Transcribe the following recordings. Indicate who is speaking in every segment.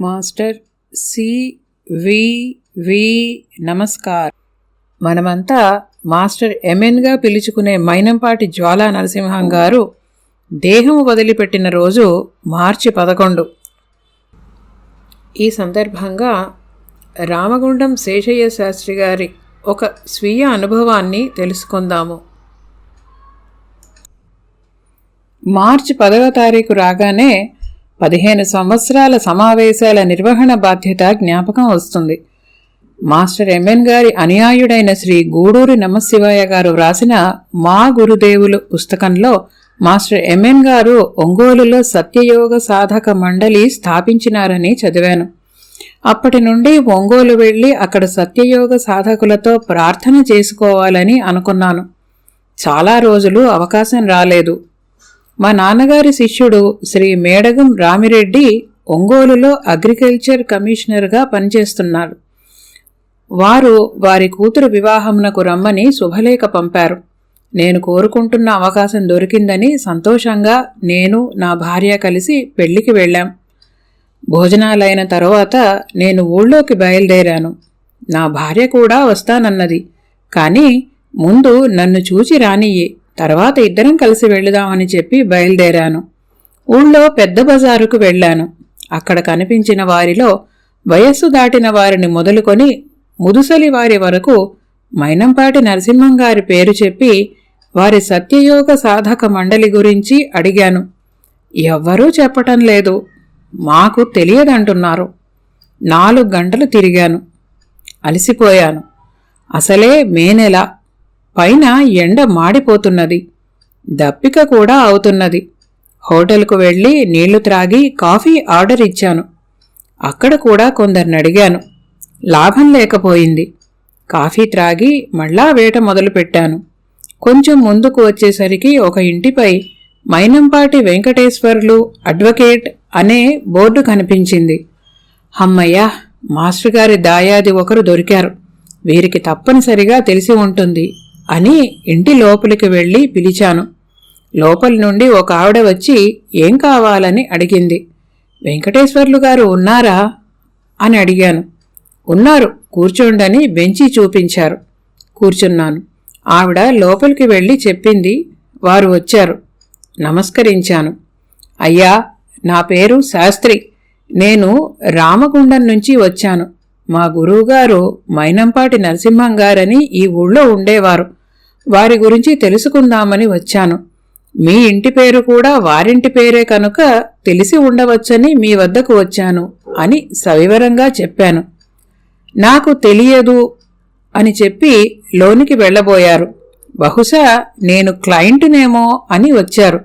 Speaker 1: Master C V V నమస్కార్. మనమంతా master ఎంఎన్గా పిలుచుకునే మైనంపాటి జ్వాలా నరసింహం గారు దేహం వదిలిపెట్టిన రోజు మార్చి పదకొండు. ఈ సందర్భంగా రామగుండం శేషయ్య శాస్త్రి గారి ఒక స్వీయ అనుభవాన్ని తెలుసుకుందాము. మార్చి పదవ తారీఖు రాగానే పదిహేను సంవత్సరాల సమావేశాల నిర్వహణ బాధ్యత జ్ఞాపకం వస్తుంది. మాస్టర్ ఎంఎన్ గారి అనుయాయుడైన శ్రీ గూడూరి నమశివాయ గారు వ్రాసిన మా గురుదేవులు పుస్తకంలో మాస్టర్ ఎంఎన్ గారు ఒంగోలులో సత్యయోగ సాధక మండలి స్థాపించినారని చదివాను. అప్పటి నుండి ఒంగోలు వెళ్ళి అక్కడ సత్యయోగ సాధకులతో ప్రార్థన చేసుకోవాలని అనుకున్నాను. చాలా రోజులు అవకాశం రాలేదు. మా నాన్నగారి శిష్యుడు శ్రీ మేడగం రామిరెడ్డి ఒంగోలులో అగ్రికల్చర్ కమిషనర్గా పనిచేస్తున్నారు. వారు వారి కూతురు వివాహమునకు రమ్మని శుభలేఖ పంపారు. నేను కోరుకుంటున్న అవకాశం దొరికిందని సంతోషంగా నేను నా భార్య కలిసి పెళ్ళికి వెళ్ళాం. భోజనాలైన తర్వాత నేను ఊళ్ళోకి బయలుదేరాను. నా భార్య కూడా వస్తానన్నది. కానీ ముందు నన్ను చూచి రానియ్యి. తర్వాత ఇద్దరం కలిసి వెళుదామని చెప్పి బయలుదేరాను. ఊళ్ళో పెద్ద బజారుకు వెళ్ళాను. అక్కడ కనిపించిన వారిలో వయస్సు దాటిన వారిని మొదలుకొని ముదుసలి వారి వరకు మైనంపాటి నరసింహం గారి పేరు చెప్పి వారి సత్యయోగ సాధక మండలి గురించి అడిగాను. ఎవ్వరూ చెప్పటం లేదు. మాకు తెలియదంటున్నారు. నాలుగు గంటలు తిరిగాను. అలసిపోయాను. అసలే మే నెల పైన ఎండ మాడిపోతున్నది. దప్పిక కూడా అవుతున్నది. హోటల్కు వెళ్ళి నీళ్ళు త్రాగి కాఫీ ఆర్డర్ ఇచ్చాను. అక్కడ కూడా కొందరిని అడిగాను. లాభం లేకపోయింది. కాఫీ త్రాగి మళ్ళా వేట మొదలుపెట్టాను. కొంచెం ముందుకు వచ్చేసరికి ఒక ఇంటిపై మైనంపాటి వెంకటేశ్వర్లు అడ్వకేట్ అనే బోర్డు కనిపించింది. హమ్మయ్యా మాస్టర్ గారి దాయాది ఒకరు దొరికారు. వీరికి తప్పనిసరిగా తెలిసి ఉంటుంది. అని ఇంటి లోపలికి వెళ్ళి పిలిచాను. లోపలి నుండి ఒక ఆవిడ వచ్చి ఏం కావాలని అడిగింది? వెంకటేశ్వర్లు గారు ఉన్నారా? అని అడిగాను. ఉన్నారు కూర్చోండని బెంచి చూపించారు. కూర్చున్నాను. ఆవిడ లోపలికి వెళ్ళి చెప్పింది వారు వచ్చారు. నమస్కరించాను. అయ్యా నా పేరు శాస్త్రి. నేను రామగుండం నుంచి వచ్చాను. మా గురువుగారు మైనంపాటి నరసింహం గారని ఈ ఊళ్ళో ఉండేవారు. వారి గురించి తెలుసుకుందామని వచ్చాను. మీ ఇంటి పేరు కూడా వారింటి పేరే కనుక తెలిసి ఉండవచ్చని మీ వద్దకు వచ్చాను అని సవివరంగా చెప్పాను. నాకు తెలియదు అని చెప్పి లోనికి వెళ్ళబోయారు. బహుశా నేను క్లయింట్నేమో అని వచ్చారు.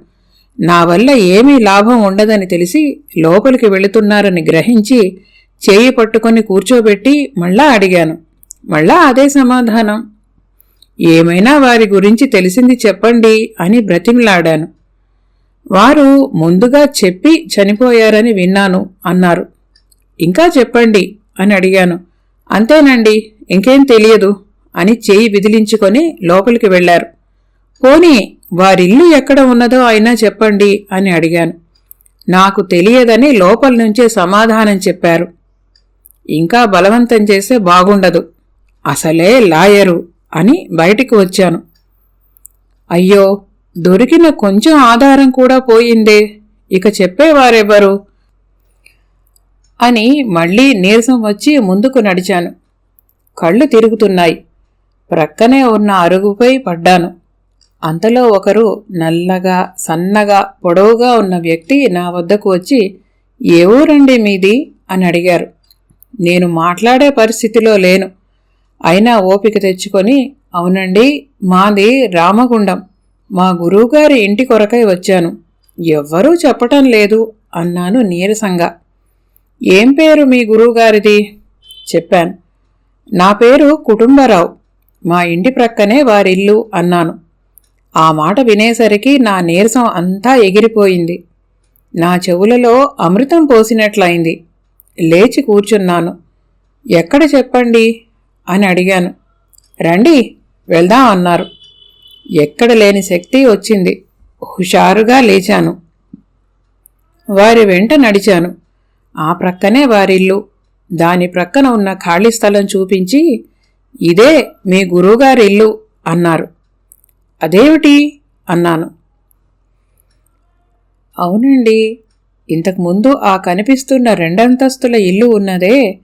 Speaker 1: నా వల్ల ఏమీ లాభం ఉండదని తెలిసి లోపలికి వెళుతున్నారని గ్రహించి చేయి పట్టుకొని కూర్చోబెట్టి మళ్ళా అడిగాను. మళ్ళా అదే సమాధానం. ఏమైనా వారి గురించి తెలిసింది చెప్పండి అని బ్రతిమిలాడాను. వారు ముందుగా చెప్పి చనిపోయారని విన్నాను అన్నారు. ఇంకా చెప్పండి అని అడిగాను. అంతేనండి ఇంకేం తెలియదు అని చేయి విదిలించుకొని లోపలికి వెళ్ళారు పోనీ వారిల్లు ఎక్కడ ఉన్నదో అయినా చెప్పండి అని అడిగాను. నాకు తెలియదని లోపల నుంచే సమాధానం చెప్పారు. ఇంకా బలవంతం చేస్తే బాగుండదు. అసలే లాయరు అని బయటికి వచ్చాను. అయ్యో దొరికిన కొంచెం ఆధారం కూడా పోయిందే. ఇక చెప్పేవారెవరు? అని మళ్ళీ నీరసం వచ్చి ముందుకు నడిచాను. కళ్ళు తిరుగుతున్నాయి. ప్రక్కనే ఉన్న అరుగుపై పడ్డాను. అంతలో ఒకరు నల్లగా సన్నగా పొడవుగా ఉన్న వ్యక్తి నా వద్దకు వచ్చి ఏ ఊరండి మీది? అని అడిగారు. నేను మాట్లాడే పరిస్థితిలో లేను. అయినా ఓపిక తెచ్చుకొని అవునండి మాది రామగుండం. మా గురువుగారి ఇంటి కొరకై వచ్చాను. ఎవ్వరూ చెప్పటం లేదు అన్నాను నీరసంగా. ఏం పేరు మీ గురువుగారిది? చెప్పాను. నా పేరు కుటుంబరావు. మా ఇంటి ప్రక్కనే వారిల్లు అన్నాను. ఆ మాట వినేసరికి నా నీరసం అంతా ఎగిరిపోయింది. నా చెవులలో అమృతం పోసినట్లయింది. లేచి కూర్చున్నాను. ఎక్కడ చెప్పండి? అని అడిగాను. రండి వెళ్దాం అన్నారు. ఎక్కడ లేని శక్తి వచ్చింది. హుషారుగా లేచాను. వారి వెంట నడిచాను. ఆ ప్రక్కనే వారిల్లు. దాని ప్రక్కన ఉన్న ఖాళీ స్థలం చూపించి ఇదే మీ గురువుగారి ఇల్లు అన్నారు. అదేమిటి? అన్నాను. అవునండి ఇంతకుముందు ఆ కనిపిస్తున్న రెండంతస్తుల ఇల్లు ఉన్నదే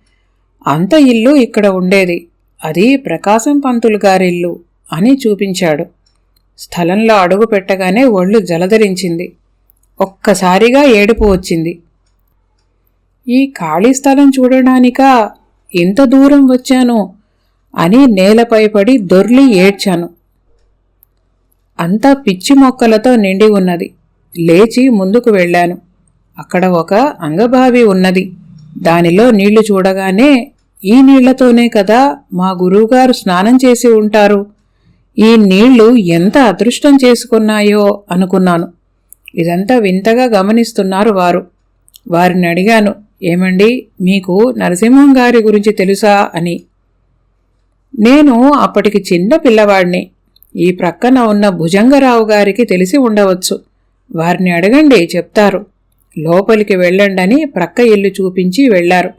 Speaker 1: అంత ఇల్లు ఇక్కడ ఉండేది. అది ప్రకాశం పంతులు గారిల్లు అని చూపించాడు. స్థలంలో అడుగు పెట్టగానే ఒళ్ళు జలధరించింది. ఒక్కసారిగా ఏడుపు వచ్చింది. ఈ ఖాళీ స్థలం చూడడానికా? ఇంత దూరం వచ్చాను అని నేలపై పడి దొర్లి ఏడ్చాను. అంతా పిచ్చి మొక్కలతో నిండి ఉన్నది. లేచి ముందుకు వెళ్ళాను. అక్కడ ఒక అంగభావి ఉన్నది. దానిలో నీళ్ళు చూడగానే ఈ నీళ్ళతోనే కదా మా గురువుగారు స్నానం చేసి ఉంటారు. ఈ నీళ్ళు ఎంత అదృష్టం చేసుకున్నాయో అనుకున్నాను. ఇదంతా వింతగా గమనిస్తున్నారు వారు. వారిని అడిగాను ఏమండి మీకు నరసింహం గారి గురించి తెలుసా? అని. నేను అప్పటికి చిన్న పిల్లవాడిని. ఈ ప్రక్కన ఉన్న భుజంగరావు గారికి తెలిసి ఉండవచ్చు. వారిని అడగండి చెప్తారు. లోపలికి వెళ్ళండని ప్రక్క ఇల్లు చూపించి వెళ్ళారు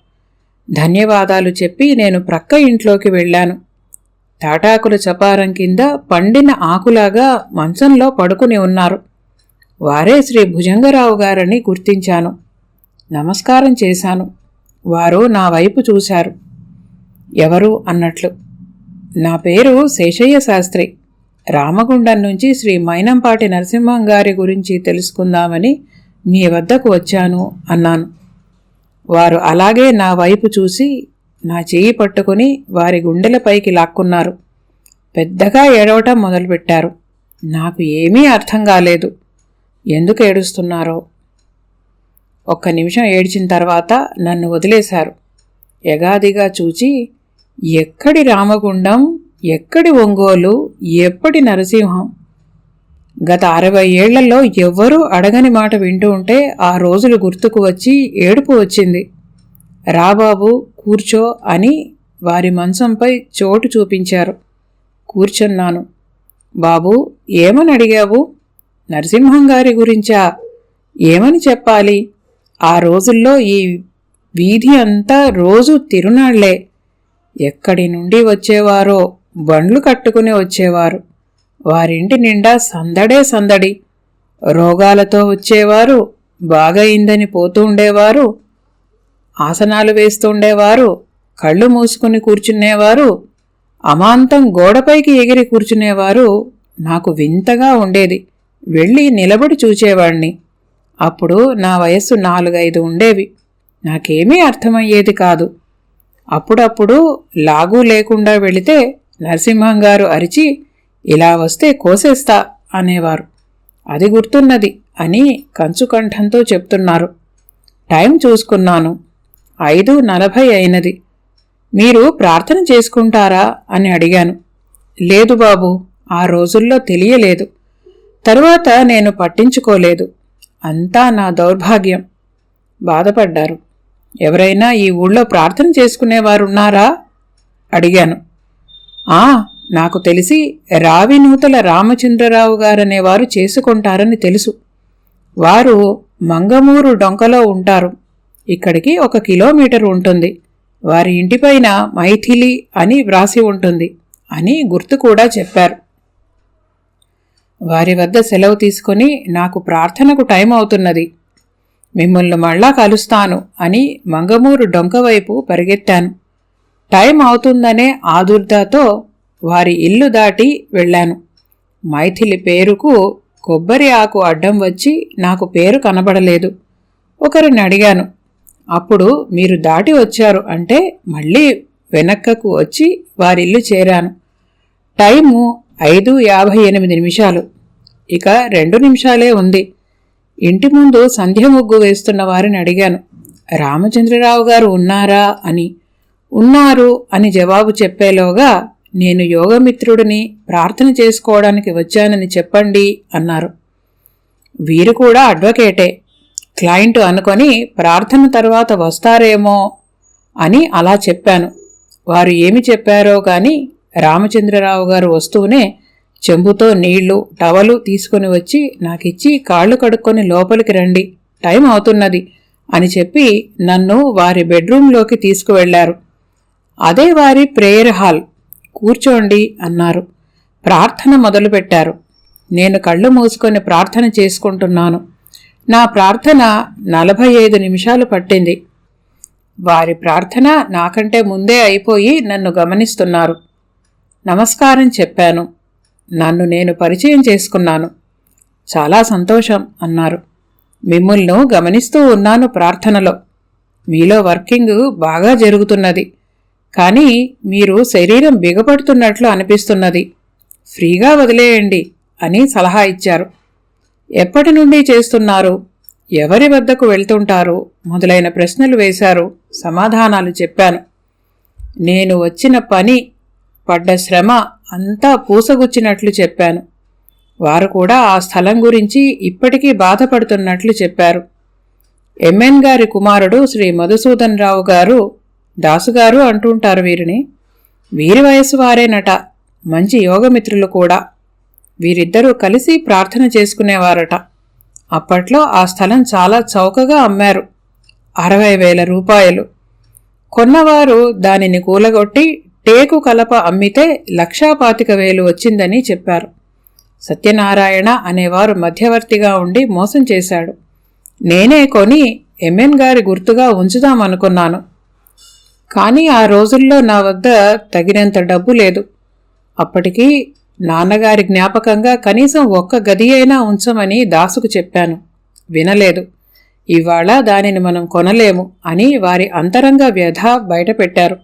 Speaker 1: ధన్యవాదాలు చెప్పి నేను ప్రక్క ఇంట్లోకి వెళ్ళాను. తాటాకుల చపారం కింద పండిన ఆకులాగా మంచంలో పడుకుని ఉన్నారు. వారే శ్రీ భుజంగరావు గారని గుర్తించాను. నమస్కారం చేశాను. వారు నా వైపు చూశారు. ఎవరు అన్నట్లు? నా పేరు శేషయ్య శాస్త్రి. రామగుండం నుంచి శ్రీ మైనంపాటి నరసింహం గారి గురించి తెలుసుకుందామని మీ వద్దకు వచ్చాను అన్నాను. వారు అలాగే నా వైపు చూసి నా చేయి పట్టుకుని వారి గుండెలపైకి లాక్కున్నారు. పెద్దగా ఏడవటం మొదలుపెట్టారు. నాకు ఏమీ అర్థం కాలేదు. ఎందుకు ఏడుస్తున్నారో? ఒక్క నిమిషం ఏడ్చిన తర్వాత నన్ను వదిలేశారు. యగాదిగా చూచి ఎక్కడి రామగుండం ఎక్కడి ఒంగోలు ఎప్పటి నరసింహం? గత అరవై ఏళ్ళలో ఎవ్వరూ అడగని మాట వింటూ ఉంటే ఆ రోజులు గుర్తుకు వచ్చి ఏడుపు వచ్చింది. రాబాబు కూర్చో అని వారి మంచంపై చోటు చూపించారు. కూర్చున్నాను. బాబు ఏమని అడిగావు? నరసింహం గారి గురించా? ఏమని చెప్పాలి? ఆ రోజుల్లో ఈ వీధి అంతా రోజు తిరునాళ్ళే. ఎక్కడి నుండి వచ్చేవారో బండ్లు కట్టుకుని వచ్చేవారు. వారింటి నిండా సందడే సందడి. రోగాలతో వచ్చేవారు బాగయిందని పోతూ ఉండేవారు ఆసనాలు వేస్తూ ఉండేవారు కళ్ళు మూసుకుని కూర్చునేవారు అమాంతం గోడపైకి ఎగిరి కూర్చునేవారు నాకు వింతగా ఉండేది. వెళ్ళి నిలబడి చూచేవాణ్ణి. అప్పుడు నా వయస్సు నాలుగైదు ఉండేవి. నాకేమీ అర్థమయ్యేది కాదు. అప్పుడప్పుడు లాగు లేకుండా వెళితే నరసింహం గారు అరిచి ఇలా వస్తే కోసేస్తా అనేవారు. అది గుర్తున్నది అని కంచుకంఠంతో చెప్తున్నారు. టైం చూసుకున్నాను. ఐదు నలభై అయినది. మీరు ప్రార్థన చేసుకుంటారా అని అడిగాను. లేదు బాబు ఆ రోజుల్లో తెలియలేదు. తరువాత నేను పట్టించుకోలేదు. అంతా నా దౌర్భాగ్యం. బాధపడ్డారు. ఎవరైనా ఈ ఊళ్ళో ప్రార్థన చేసుకునేవారున్నారా? అడిగాను. ఆ నాకు తెలిసి రావినూతల రామచంద్రరావు గారనేవారు చేసుకుంటారని తెలుసు. వారు మంగమూరు డొంకలో ఉంటారు. ఇక్కడికి ఒక కిలోమీటర్ ఉంటుంది. వారి ఇంటిపైన మైథిలి అని వ్రాసి ఉంటుంది అని గుర్తు కూడా చెప్పారు. వారి వద్ద సెలవు తీసుకొని నాకు ప్రార్థనకు టైం అవుతున్నది. మిమ్మల్ని మళ్ళా కలుస్తాను అని మంగమూరు డొంక వైపు పరిగెత్తాను. టైం అవుతుందనే ఆదుర్దాతో వారి ఇల్లు దాటి వెళ్ళాను. మైథిలి పేరుకు కొబ్బరి ఆకు అడ్డం వచ్చి నాకు పేరు కనబడలేదు. ఒకరిని అడిగాను అప్పుడు మీరు దాటి వచ్చారు అంటే మళ్ళీ వెనక్కకు వచ్చి వారిల్లు చేరాను. టైము ఐదు యాభై ఎనిమిది నిమిషాలు. ఇక రెండు నిమిషాలే ఉంది. ఇంటి ముందు సంధ్య ముగ్గు వేస్తున్న వారిని అడిగాను రామచంద్రరావు గారు ఉన్నారా? అని. ఉన్నారు అని జవాబు చెప్పేలోగా నేను యోగమిత్రుడిని ప్రార్థన చేసుకోవడానికి వచ్చానని చెప్పండి అన్నారు. వీరు కూడా అడ్వకేటే. క్లయింట్ అనుకొని ప్రార్థన తర్వాత వస్తారేమో అని అలా చెప్పాను. వారు ఏమి చెప్పారో కానీ రామచంద్రరావు గారు వస్తూనే చెంబుతో నీళ్ళు టవలు తీసుకుని వచ్చి నాకిచ్చి కాళ్ళు కడుక్కొని లోపలికి రండి టైం అవుతున్నది అని చెప్పి నన్ను వారి బెడ్రూంలోకి తీసుకువెళ్ళారు అదే వారి ప్రేయర్ హాల్. కూర్చోండి అన్నారు. ప్రార్థన మొదలుపెట్టారు. నేను కళ్ళు మూసుకొని ప్రార్థన చేసుకుంటున్నాను. నా ప్రార్థన నలభై ఐదు నిమిషాలు పట్టింది. వారి ప్రార్థన నాకంటే ముందే అయిపోయి నన్ను గమనిస్తున్నారు. నమస్కారం చెప్పాను. నన్ను నేను పరిచయం చేసుకున్నాను. చాలా సంతోషం అన్నారు. మిమ్మల్ని గమనిస్తూ ఉన్నాను ప్రార్థనలో. మీలో వర్కింగ్ బాగా జరుగుతున్నది. కానీ మీరు శరీరం బిగపడుతున్నట్లు అనిపిస్తున్నది. ఫ్రీగా వదిలేయండి అని సలహా ఇచ్చారు. ఎప్పటి నుండి చేస్తున్నారు? ఎవరి వద్దకు వెళ్తుంటారు? మొదలైన ప్రశ్నలు వేశారు. సమాధానాలు చెప్పాను. నేను వచ్చిన పని పడ్డ శ్రమ అంతా పూసగుచ్చినట్లు చెప్పాను. వారు కూడా ఆ స్థలం గురించి ఇప్పటికీ బాధపడుతున్నట్లు చెప్పారు. ఎంఎన్ గారి కుమారుడు శ్రీ మధుసూదన్ రావు గారు దాసుగారు అంటుంటారు వీరిని. వీరి వయసు వారేనట. మంచి యోగమిత్రులు కూడా. వీరిద్దరూ కలిసి ప్రార్థన చేసుకునేవారట. అప్పట్లో ఆ స్థలం చాలా చౌకగా అమ్మారు. అరవై వేల రూపాయలు. కొన్నవారు దానిని కూలగొట్టి టేకు కలప అమ్మితే లక్షాపాతిక వేలు వచ్చిందని చెప్పారు. సత్యనారాయణ అనేవారు మధ్యవర్తిగా ఉండి మోసం చేశాడు. నేనే కొని ఎంఎన్ గారి గుర్తుగా ఉంచుదామనుకున్నాను. కానీ ఆ రోజుల్లో నా వద్ద తగినంత డబ్బు లేదు. అప్పటికీ నాన్నగారి జ్ఞాపకంగా కనీసం ఒక్క గది అయినా ఉంచమని దాసుకు చెప్పాను. వినలేదు. ఇవాళ దానిని మనం కొనలేము అని వారి అంతరంగ వ్యధ బయటపెట్టారు.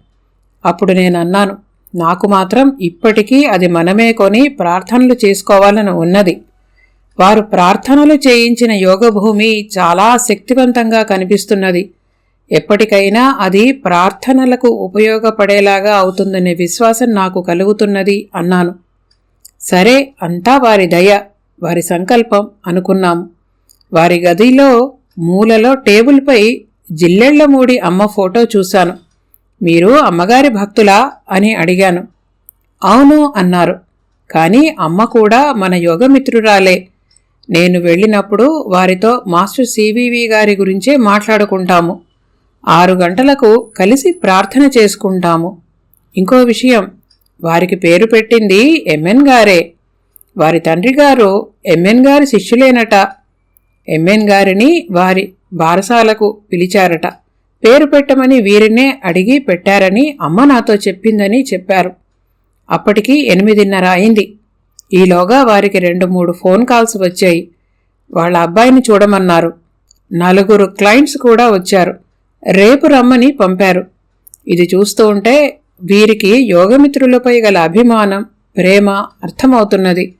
Speaker 1: అప్పుడు నేను అన్నాను నాకు మాత్రం ఇప్పటికీ అది మనమే కొని ప్రార్థనలు చేసుకోవాలని ఉన్నది. వారు ప్రార్థనలు చేయించిన యోగభూమి చాలా శక్తివంతంగా కనిపిస్తున్నది. ఎప్పటికైనా అది ప్రార్థనలకు ఉపయోగపడేలాగా అవుతుందనే విశ్వాసం నాకు కలుగుతున్నది అన్నాను. సరే అంతా వారి దయ వారి సంకల్పం అనుకున్నాము. వారి గదిలో మూలలో టేబుల్పై జిల్లెళ్ళమూడి అమ్మ ఫోటో చూశాను. మీరు అమ్మగారి భక్తులా? అని అడిగాను. అవును అన్నారు. కానీ అమ్మ కూడా మన యోగమిత్రురాలే. నేను వెళ్ళినప్పుడు వారితో మాస్టర్ సివివి గారి గురించే మాట్లాడుకుంటాము. ఆరు గంటలకు కలిసి ప్రార్థన చేసుకుంటాము. ఇంకో విషయం వారికి పేరు పెట్టింది ఎంఎన్ గారే. వారి తండ్రి గారు ఎంఎన్ గారి శిష్యులేనట. ఎంఎన్ గారిని వారి బారసాలకు పిలిచారట. పేరు పెట్టమని వీరినే అడిగి పెట్టారని అమ్మ నాతో చెప్పిందని చెప్పారు. అప్పటికి ఎనిమిదిన్నర అయింది. ఈలోగా వారికి రెండు మూడు ఫోన్ కాల్స్ వచ్చాయి. వాళ్ళ అబ్బాయిని చూడమన్నారు. నలుగురు క్లయింట్స్ కూడా వచ్చారు. రేపు రమ్మని పంపారు. ఇది చూస్తూ ఉంటే వీరికి యోగమిత్రులపై గల అభిమానం ప్రేమ అర్థమవుతున్నది.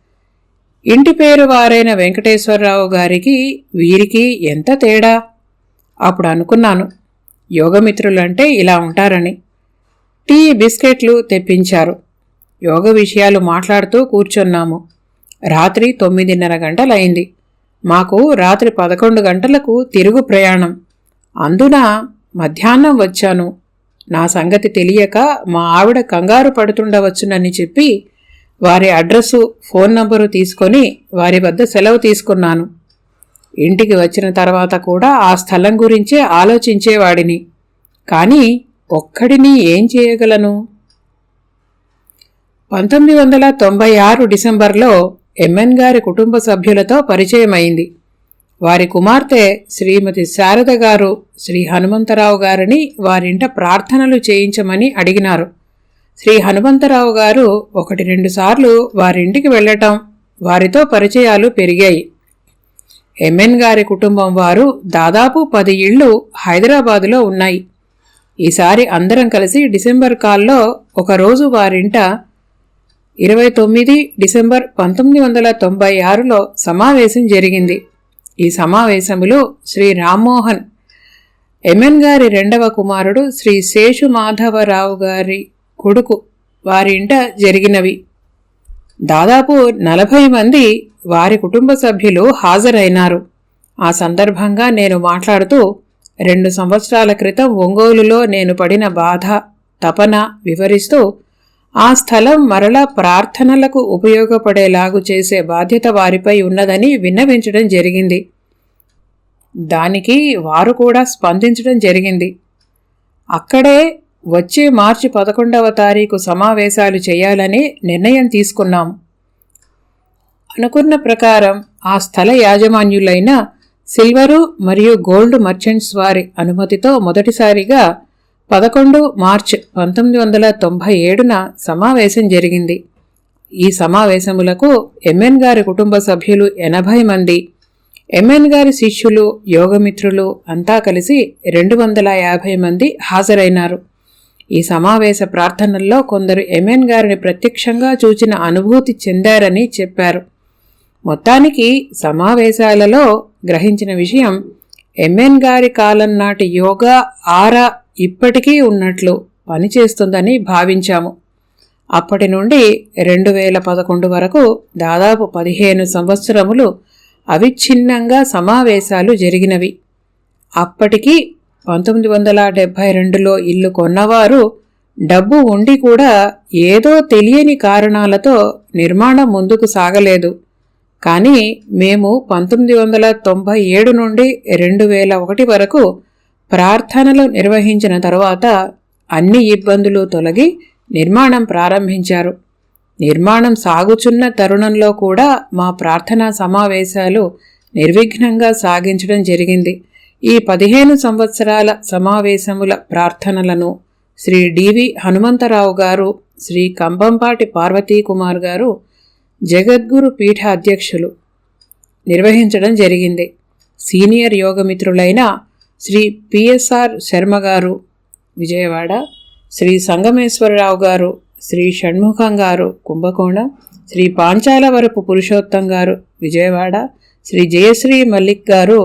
Speaker 1: ఇంటి పేరు వారైన వెంకటేశ్వరరావు గారికి వీరికి ఎంత తేడా? అప్పుడు అనుకున్నాను. యోగమిత్రులంటే ఇలా ఉంటారని. టీ బిస్కెట్లు తెప్పించారు. యోగ విషయాలు మాట్లాడుతూ కూర్చున్నాము. రాత్రి తొమ్మిదిన్నర గంటలైంది. మాకు రాత్రి పదకొండు గంటలకు తిరుగు ప్రయాణం. అందున మధ్యాహ్నం వచ్చాను. నా సంగతి తెలియక మా ఆవిడ కంగారు పడుతుండవచ్చునని చెప్పి వారి అడ్రస్సు ఫోన్ నంబరు తీసుకొని వారి వద్ద సెలవు తీసుకున్నాను. ఇంటికి వచ్చిన తర్వాత కూడా ఆ స్థలం గురించే ఆలోచించేవాడిని. కానీ ఒక్కడిని ఏం చేయగలను? పంతొమ్మిది వందల తొంభై ఆరు డిసెంబర్లో ఎంఎన్ గారి కుటుంబ సభ్యులతో పరిచయమైంది. వారి కుమార్తె శ్రీమతి శారద గారు శ్రీ హనుమంతరావు గారిని వారింట ప్రార్థనలు చేయించమని అడిగినారు. శ్రీ హనుమంతరావు గారు ఒకటి రెండు సార్లు వారింటికి వెళ్ళటం వారితో పరిచయాలు పెరిగాయి. ఎంఎన్ గారి కుటుంబం వారు దాదాపు పది ఇళ్ళు హైదరాబాదులో ఉన్నాయి. ఈసారి అందరం కలిసి డిసెంబర్ కాల్లో ఒకరోజు వారింట ఇరవై తొమ్మిది డిసెంబర్ పంతొమ్మిది వందల తొంభై ఆరులో సమావేశం జరిగింది. ఈ సమావేశములో శ్రీ రామ్మోహన్ ఎంఎన్ గారి రెండవ కుమారుడు శ్రీ శేషు మాధవరావు గారి కొడుకు వారి ఇంట జరిగినవి. దాదాపు నలభై మంది వారి కుటుంబ సభ్యులు హాజరైనారు. ఆ సందర్భంగా నేను మాట్లాడుతూ రెండు సంవత్సరాల క్రితం ఒంగోలులో నేను పడిన బాధ తపన వివరిస్తూ ఆ స్థలం మరలా ప్రార్థనలకు ఉపయోగపడేలాగు చేసే బాధ్యత వారిపై ఉన్నదని విన్నవించడం జరిగింది. దానికి వారు కూడా స్పందించడం జరిగింది. అక్కడే వచ్చే మార్చి పదకొండవ తారీఖు సమావేశాలు చేయాలని నిర్ణయం తీసుకున్నాం. అనుకున్న ప్రకారం ఆ స్థల యాజమాన్యులైన సిల్వరు మరియు గోల్డ్ మర్చెంట్స్ వారి అనుమతితో మొదటిసారిగా పదకొండు మార్చ్ పంతొమ్మిది వందల తొంభై ఏడున సమావేశం జరిగింది. ఈ సమావేశములకు ఎంఎన్ గారి కుటుంబ సభ్యులు ఎనభై మంది ఎంఎన్ గారి శిష్యులు యోగమిత్రులు అంతా కలిసి రెండు వందల యాభై మంది హాజరైనారు. ఈ సమావేశ ప్రార్థనల్లో కొందరు ఎంఎన్ గారిని ప్రత్యక్షంగా చూచిన అనుభూతి చెందారని చెప్పారు. మొత్తానికి సమావేశాలలో గ్రహించిన విషయం ఎంఎన్ గారి కాలం నాటి యోగా ఆరా ఇప్పటికీ ఉన్నట్లు పనిచేస్తుందని భావించాము. అప్పటి నుండి రెండు వేల పదకొండు వరకు దాదాపు పదిహేను సంవత్సరములు అవిచ్ఛిన్నంగా సమావేశాలు జరిగినవి. అప్పటికి పంతొమ్మిది వందల డెబ్భై రెండులో ఇల్లు కొన్నవారు డబ్బు ఉండి కూడా ఏదో తెలియని కారణాలతో నిర్మాణం ముందుకు సాగలేదు. కానీ మేము పంతొమ్మిది వందల తొంభై ఏడు నుండి రెండు వేల ఒకటి వరకు ప్రార్థనలు నిర్వహించిన తరువాత అన్ని ఇబ్బందులు తొలగి నిర్మాణం ప్రారంభించారు. నిర్మాణం సాగుచున్న తరుణంలో కూడా మా ప్రార్థనా సమావేశాలు నిర్విఘ్నంగా సాగించడం జరిగింది. ఈ పదిహేను సంవత్సరాల సమావేశముల ప్రార్థనలను శ్రీ డివి హనుమంతరావు గారు శ్రీ కంబంపాటి పార్వతీకుమార్ గారు జగద్గురు పీఠ అధ్యక్షులు నిర్వహించడం జరిగింది. Senior యోగమిత్రులైన Shri P S R Sharma garu Vijayawada Shri Sangameswara Rao గారు శ్రీ షణ్ముఖం గారు కుంభకోణం శ్రీ పాంచాలవరపు పురుషోత్తం గారు Vijayawada Shri Jayashree Mallik garu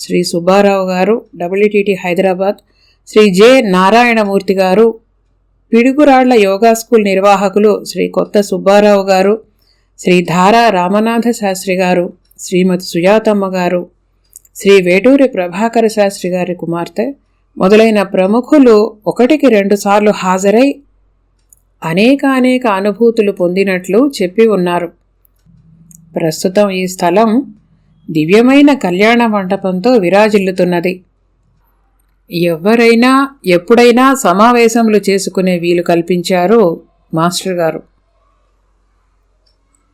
Speaker 1: Shri Subbarao garu WTT Hyderabad Shri J Narayanamurthy garu Piduguralla yoga school నిర్వాహకులు శ్రీ కొత్త సుబ్బారావు గారు శ్రీ ధారా రామనాథ శాస్త్రి గారు శ్రీమతి సుజాతమ్మ గారు శ్రీ వేటూరి ప్రభాకర శాస్త్రి గారి కుమార్తె మొదలైన ప్రముఖులు ఒకటికి రెండుసార్లు హాజరై అనేక అనేక అనుభూతులు పొందినట్లు చెప్పి ఉన్నారు. ప్రస్తుతం ఈ స్థలం దివ్యమైన కళ్యాణ మండపంతో విరాజిల్లుతున్నది. ఎవరైనా ఎప్పుడైనా సమావేశములు చేసుకునే వీలు కల్పించారు మాస్టర్ గారు.